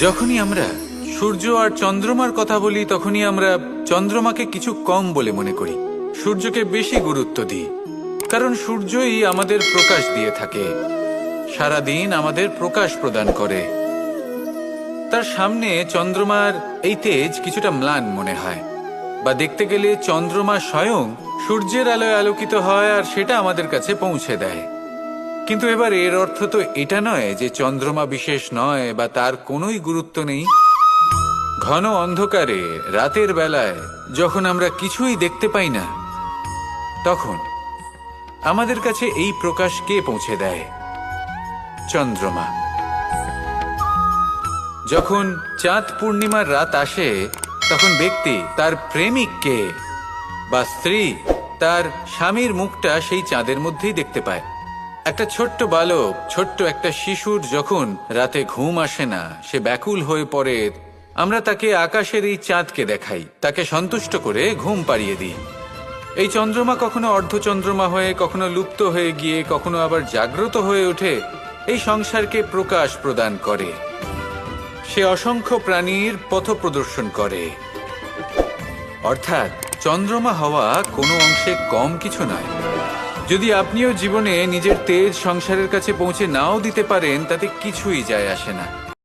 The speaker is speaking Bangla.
যখনই আমরা সূর্য আর চন্দ্রমার কথা বলি, তখনই আমরা চন্দ্রমাকে কিছু কম বলে মনে করি। সূর্যকে বেশি গুরুত্ব দিই, কারণ সূর্যই আমাদের প্রকাশ দিয়ে থাকে। সারাদিন আমাদের প্রকাশ প্রদান করে। তার সামনে চন্দ্রমার এই তেজ কিছুটা ম্লান মনে হয়, বা দেখতে গেলে চন্দ্রমা স্বয়ং সূর্যের আলোয় আলোকিত হয় আর সেটা আমাদের কাছে পৌঁছে দেয়। কিন্তু এবার এর অর্থ তো এটা নয় যে চন্দ্রমা বিশেষ নয় বা তার কোনোই গুরুত্ব নেই। ঘন অন্ধকারে, রাতের বেলায়, যখন আমরা কিছুই দেখতে পাই না, তখন আমাদের কাছে এই প্রকাশ কে পৌঁছে দেয়? চন্দ্রমা। যখন চাঁদ পূর্ণিমার রাত আসে, তখন ব্যক্তি তার প্রেমিককে বা স্ত্রী তার স্বামীর মুখটা সেই চাঁদের মধ্যেই দেখতে পায়। একটা ছোট্ট বালক, ছোট্ট একটা শিশুর যখন রাতে ঘুম আসে না, সে ব্যাকুল হয়ে পড়ে, আমরা তাকে আকাশের এই চাঁদকে দেখাই। তাকে সন্তুষ্ট করে ঘুম পাড়িয়ে দিই। এই চন্দ্রমা কখনো অর্ধচন্দ্রমা হয়ে, কখনো লুপ্ত হয়ে গিয়ে, কখনো আবার জাগ্রত হয়ে ওঠে, এই সংসারকে প্রকাশ প্রদান করে। সে অসংখ্য প্রাণীর পথ প্রদর্শন করে। অর্থাৎ চন্দ্রমা হওয়া কোনো অংশে কম কিছু নয়। যদি আপনিও জীবনে নিজের তেজ সংসারের কাছে পৌঁছে নাও দিতে পারেন, তাতে কিছুই যায় আসে না।